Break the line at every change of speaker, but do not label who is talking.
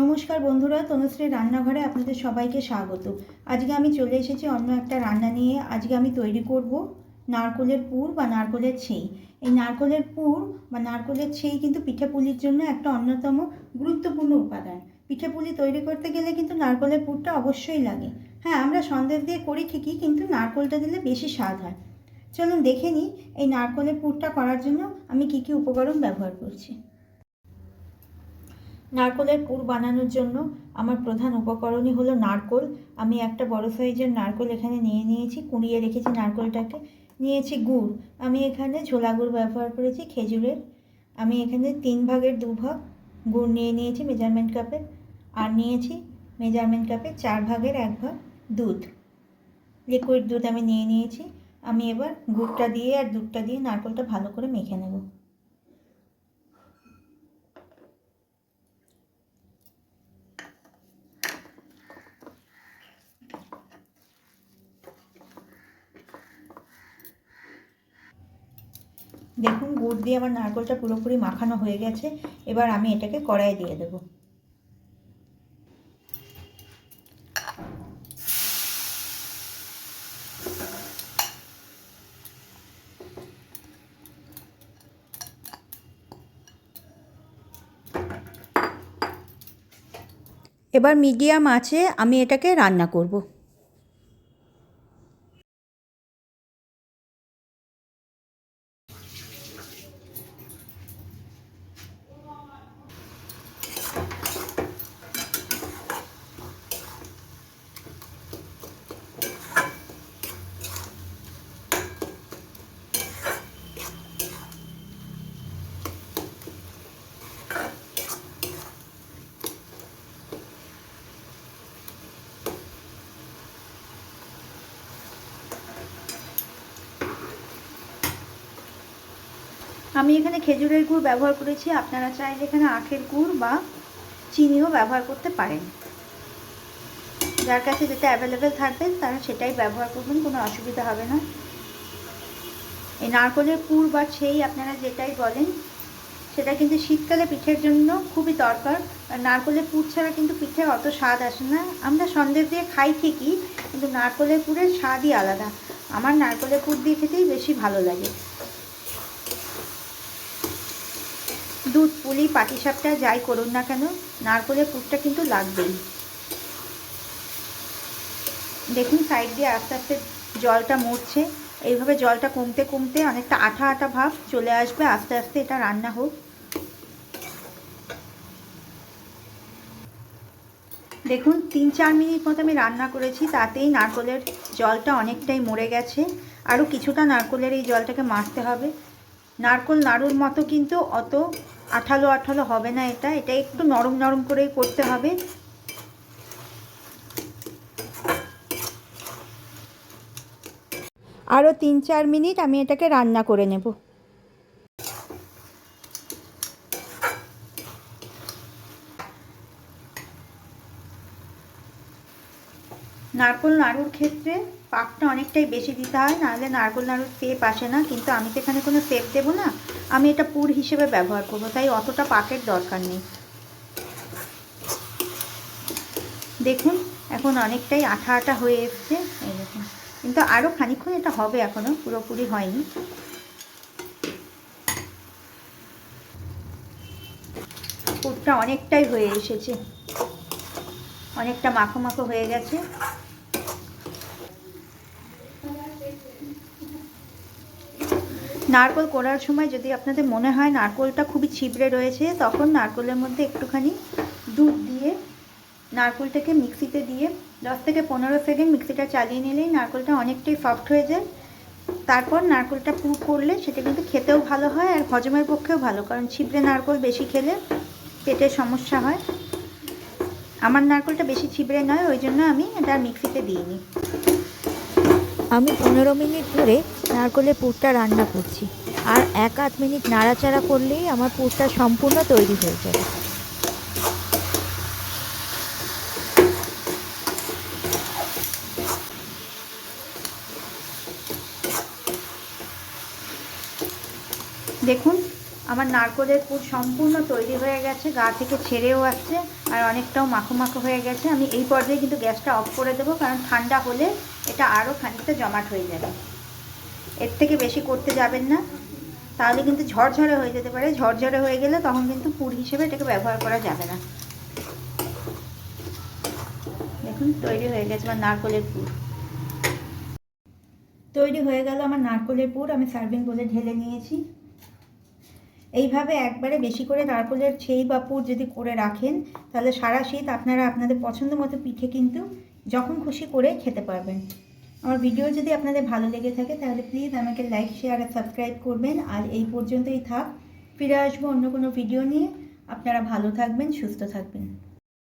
নমস্কার বন্ধুরা, তনুশ্রী রান্নাঘরে আপনাদের সবাইকে স্বাগত। আজকে আমি চলে এসেছি অন্য একটা রান্না নিয়ে। আজকে আমি তৈরি করব নারকোলের পুর বা নারকোলের ছেই। এই নারকোলের পুর বা নারকোলের ছেই কিন্তু পিঠেপুলির জন্য একটা অন্যতম গুরুত্বপূর্ণ উপাদান। পিঠেপুলি তৈরি করতে গেলে কিন্তু নারকোলের পুরটা অবশ্যই লাগে। হ্যাঁ আমরা সন্দেশ দিয়ে করি ঠিকই, কিন্তু নারকোলটা দিলে বেশি স্বাদ হয়। চলুন দেখে নিই, এই নারকোলের পুরটা করার জন্য আমি কি কি উপকরণ ব্যবহার করছি। নারকোলের পুর বানানোর জন্য আমার প্রধান উপকরণই হলো নারকোল। আমি একটা বড় সাইজের নারকোল এখানে নিয়ে নিয়েছি, কুড়িয়ে রেখেছি নারকোলটাকে। নিয়েছি গুড়। আমি এখানে ঝোলা গুড় ব্যবহার করেছি খেজুরের। আমি এখানে তিন ভাগের দু ভাগ গুড় নিয়ে নিয়েছি মেজারমেন্ট কাপে। আর নিয়েছি মেজারমেন্ট কাপে চার ভাগের এক ভাগ দুধ। লিকুইড দুধ আমি নিয়ে নিয়েছি। আমি এবার গুড়টা দিয়ে আর দুধটা দিয়ে নারকোলটা ভালো করে মেখে নেব। দেখুন, গুড় দিয়ে আমার নারকোলটা পুরোপুরি মাখানো হয়ে গেছে। এবার আমি এটাকে কড়াই দিয়ে দেবো। এবার মিডিয়াম আছে আমি এটাকে রান্না করব। আমি এখানে খেজুরের গুড় ব্যবহার করেছি, আপনারা চাইলে এখানে আখের গুড় বা চিনিও ব্যবহার করতে পারেন। যার কাছে যেটা অ্যাভেলেবেল থাকবেন তারা সেটাই ব্যবহার করবেন, কোনো অসুবিধা হবে না। এই নারকলের পুর বা ছেই, আপনারা যেটাই বলেন, সেটা কিন্তু শীতকালে পিঠের জন্য খুবই দরকার। নারকলের পুর ছাড়া কিন্তু পিঠে অত স্বাদ আসে না। আমরা সন্দেশ দিয়ে খাই ঠিকই, কিন্তু নারকলের পুরের স্বাদই আলাদা। আমার নারকলের পুর দিয়ে খেতেই বেশি ভালো লাগে। দুধ, পুলি পাটিসাপটা যাই করুন না কেন নারকলের পুরটা কিন্তু লাগবেই। দেখুন, সাইড দিয়ে আস্তে আস্তে জলটা মরছে। এইভাবে জলটা কমতে কমতে অনেকটা আঠা আঠা ভাব চলে আসবে। আস্তে আস্তে এটা রান্না হোক। দেখুন, তিন চার মিনিট মতো আমি রান্না করেছি, তাতেই নারকলের জলটা অনেকটাই মরে গেছে। আরও কিছুটা নারকলের এই জলটাকে মারতে হবে। নারকল নাড়ুর মতো কিন্তু অত আঠালো আঠালো হবে না এটা এটা একটু নরম নরম করেই করতে হবে। আরও তিন চার মিনিট আমি এটাকে রান্না করে নেব। নারকোল নাড়ুর ক্ষেত্রে পাকটা অনেকটাই বেশি দিতে হয়, নাহলে নারকোল নাড়ুর সেপ আসে না, কিন্তু আমি তো এখানে কোনো সেপ দেবো না। আমি এটা পুর হিসেবে ব্যবহার করব, তাই অতটা পাকের দরকার নেই। দেখুন, এখন অনেকটাই আঠা আঠা হয়ে এসছে, এই দেখুন। কিন্তু আরও খানিক্ষণ এটা হবে এখনও পুরোপুরি হয়নি। পুরটা অনেকটাই হয়ে এসেছে। অনেকটা মাখো মাখো হয়ে গেছে। নারকোল করার সময় যদি আপনাদের মনে হয় নারকোলটা খুবই ছিবড়ে রয়েছে, তখন নারকোলের মধ্যে একটুখানি দুধ দিয়ে নারকোলটাকে মিক্সিতে দিয়ে দশ থেকে পনেরো সেকেন্ড মিক্সিটা চালিয়ে নিলেই নারকোলটা অনেকটাই সফট হয়ে যায়। তারপর নারকোলটা পুর করলে সেটা কিন্তু খেতেও ভালো হয় আর হজমের পক্ষেও ভালো, কারণ ছিবড়ে নারকোল বেশি খেলে পেটের সমস্যা হয়। আমার নারকোলটা বেশি ছিবড়ে নয়, ওই জন্য আমি এটা মিক্সিতে দিইনি
আমি পনেরো মিনিট ধরে নারকলের পুরটা রান্না করছি। আর এক আধ মিনিট নাড়াচাড়া করলেই আমার পুরটা সম্পূর্ণ তৈরি হয়ে যাবে।
দেখুন, আমার নারকোলের পুর সম্পূর্ণ তৈরি হয়ে গেছে, গা থেকে ছেড়েও আসছে আর অনেকটাও মাখো মাখো হয়ে গেছে। আমি এই পর্যায়ে কিন্তু গ্যাসটা অফ করে দেবো, কারণ ঠান্ডা হলে এটা আরও খানিকটা জমাট হয়ে যাবে। এর থেকে বেশি করতে যাবেন না। তাহলে কিন্তু ঝরঝরে হয়ে যেতে পারে। ঝরঝরে হয়ে গেলে তখন কিন্তু পুর হিসেবে এটাকে ব্যবহার করা যাবে না। দেখুন, তৈরি হয়ে গেছে আমার নারকোলের পুর। তৈরি হয়ে গেল আমার নারকোলের পুর। আমি সার্ভিং বলে ঢেলে নিয়েছি। এইভাবে একবারে বেশি করে নারকোলের ছেই বা পুর যদি করে রাখেন, তাহলে সারা শীত আপনারা আপনাদের পছন্দ মতো পিঠে কিন্তু যখন খুশি করে খেতে পারবেন। আমার ভিডিও যদি আপনাদের ভালো লেগে থাকে, তাহলে প্লিজ আমাকে লাইক শেয়ার আর সাবস্ক্রাইব করবেন। আর এই পর্যন্তই থাক। ফিরে আসব অন্য কোনো ভিডিও নিয়ে। আপনারা ভালো থাকবেন, সুস্থ থাকবেন।